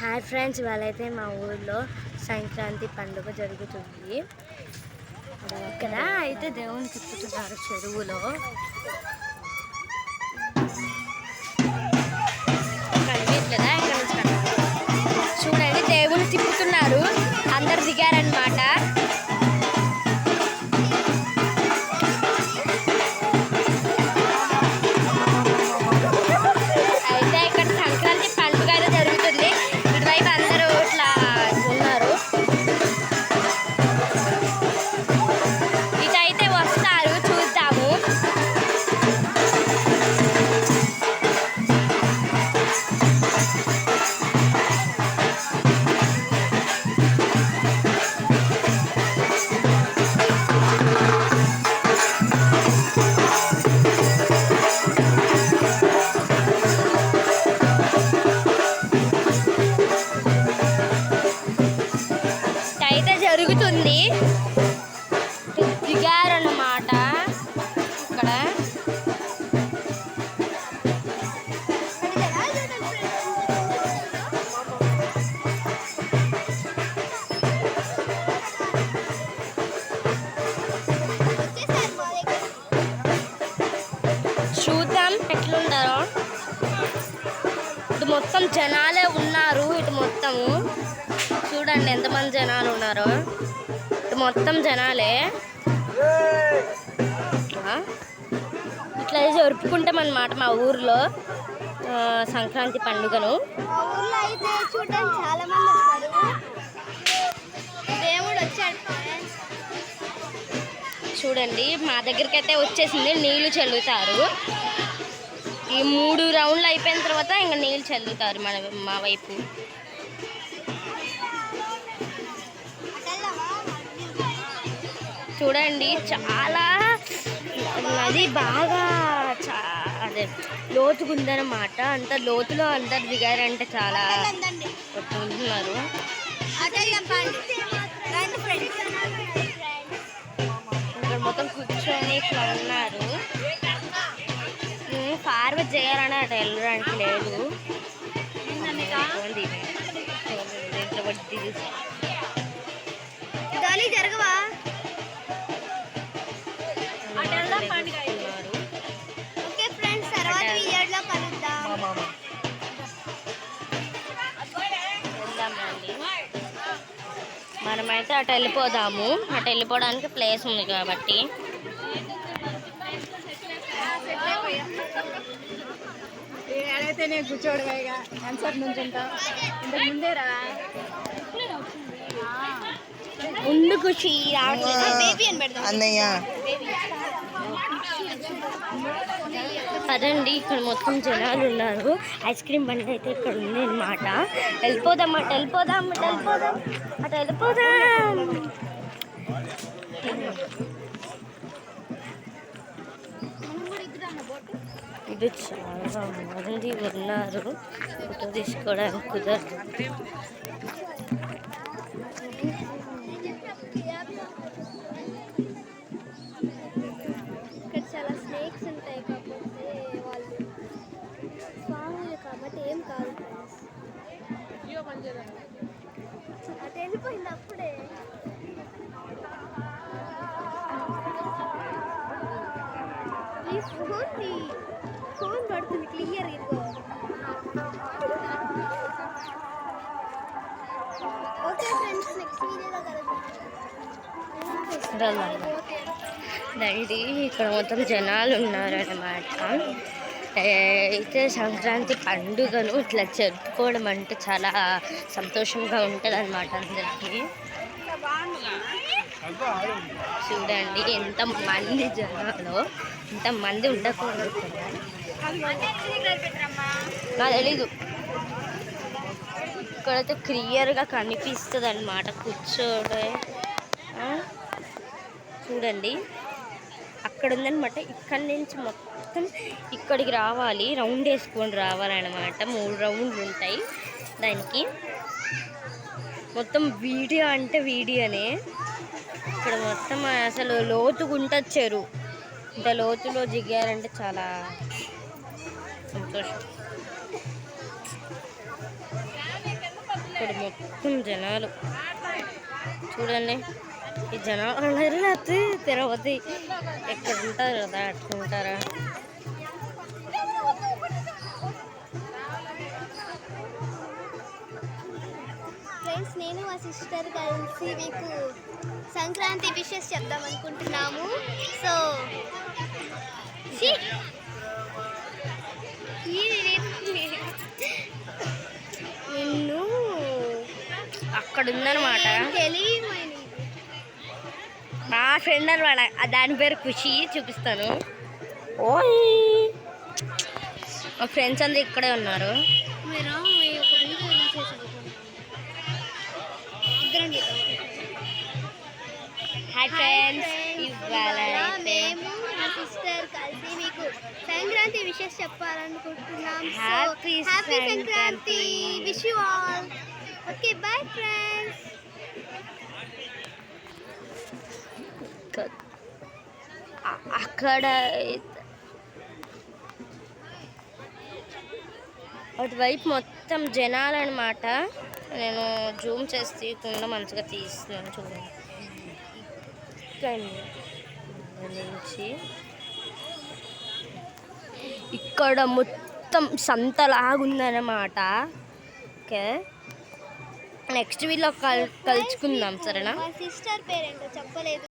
Hi friends ఇవాళైతే మా ఊర్లో సంక్రాంతి పండుగ జరుగుతుంది. ఇక్కడ అయితే దేవుని తిప్పుతున్నారు చెరువులో. కనిపించలేదా? ఇక్కడ నుంచి చూడండి దేవుని తిప్పుతున్నారు. అందరు దిగారనమాట మొత్తం జనాలే ఉన్నారు ఇటు మొత్తము. చూడండి ఎంతమంది జనాలు ఉన్నారో. ఇటు మొత్తం జనాలే? ఇట్లా జరుపుకుంటాం అన్నమాట మా ఊర్లో. సంక్రాంతి పండుగను. చూడండి మా దగ్గరికి అయితే వచ్చేసింది నీళ్ళు చల్లుతారు. ఈ మూడు రౌండ్లు అయిపోయిన తర్వాత ఇంకా నీళ్ళు చల్లుతారు మన మా వైపు. చూడండి చాలా నది బాగా అదే లోతుగా ఉందన్నమాట అంత లోతులో అందరు దిగారంటే చాలా ఉంటున్నారు ఇక్కడ మొత్తం కూర్చొని ఇట్లా ఉన్నారు. చేయాలని అటు వెళ్ళడానికి లేదు. జరగవా. ఓకే ఫ్రెండ్స్ తర్వాత వీడియోలో కలుద్దాం. వెళ్దాం రండి. మనమైతే అటు వెళ్ళిపోదాము. అటు వెళ్ళిపోవడానికి ప్లేస్ ఉంది కాబట్టి. ఏడైతే నేను కూర్చోడుగా ఆన్సర్ నుంచి ఉంటా. ఇంతకు ఉండు ఖుషి పెడదాం. అన్నయ్య. పదండి ఇక్కడ మొత్తం జనాలు ఉన్నారు. ఐస్ క్రీమ్ బండి అయితే ఇక్కడ ఉంది అనమాట వెళ్ళిపోదాం అటు వెళ్ళిపోదాం అటు వెళ్ళిపోదాం అటు వెళ్ళిపోదాం. ఇది చాలా మంది ఉన్నారు. ఫోటో తీసుకోవడానికి కుదరదు. ఇక్కడ చాలా స్నేక్స్ ఉంటాయి కాకపోతే వాళ్ళు స్వాములు కాబట్టి ఏం కాదు. ఫ్రెండ్స్ అటు వెళ్ళిపోయింది అప్పుడే. ఫోన్ ఫోన్ పడుతుంది క్లియర్ ఇదిగో. ఓకే ఫ్రెండ్స్ నెక్స్ట్ వీడియోలో కలుద్దాం. వెళ్దాం దండి ఇక్కడ మొత్తం జనాలు ఉన్నారన్నమాట. అయితే సంక్రాంతి పండుగను ఇట్లా జరుపుకోవడం అంటే చాలా సంతోషంగా ఉంటుంది అనమాట అందరికీ చూడండి ఎంత మంది జనాలు. ఎంత మంది ఉండకూడదు నాకు తెలీదు. ఇక్కడైతే క్లియర్గా కనిపిస్తుంది అనమాట కూర్చోడే చూడండి. అక్కడ ఉందనమాట ఇక్కడి నుంచి మొత్తం ఇక్కడికి రావాలి. రౌండ్ వేసుకొని రావాలన్నమాట. మూడు రౌండ్లు ఉంటాయి దానికి. మొత్తం వీడియో అంటే వీడియోనే. ఇక్కడ మొత్తం అసలు లోతుగా చెరువు ఇంత లోతులో దిగారంటే చాలా సంతోషం. ఇక్కడ మొత్తం జనాలు. చూడండి ఈ జనాలు లేకపోతే తిరుపతి ఎక్కడ ఉంటారు కదా అట్లుంటారా ఫ్రెండ్స్ నేను మా సిస్టర్ కలిసి మీకు సంక్రాంతి విషెస్ చెప్దాం అనుకుంటున్నాము. సో నిన్ను అక్కడ తెలియమని మా ఫ్రెండ్ అనమాట దాని పేరు ఖుషి చూపిస్తాను. ఓయ్. మా ఫ్రెండ్స్ అందరు ఇక్కడే ఉన్నారు. Hi friends. ఇవాళ మేము మా సిస్టర్ సంక్రాంతి విషెస్ చెప్పాలనుకుంటున్నాం. Happy happy Sankranti. Wish you all okay bye friends అక్కడ అటువైపు మొత్తం జనాలు అనమాట నేను జూమ్ చేసి తీయకుండా మంచిగా తీస్తున్నాను చూడండి. ఇక్కడ నుంచి ఇక్కడ మొత్తం సంతలాగుందన్నమాట. ఓకే. నెక్స్ట్ వీళ్ళ కల్ కలుసుకుందాం సరేనా? సిస్టర్ పేరేంటో చెప్పలేదు.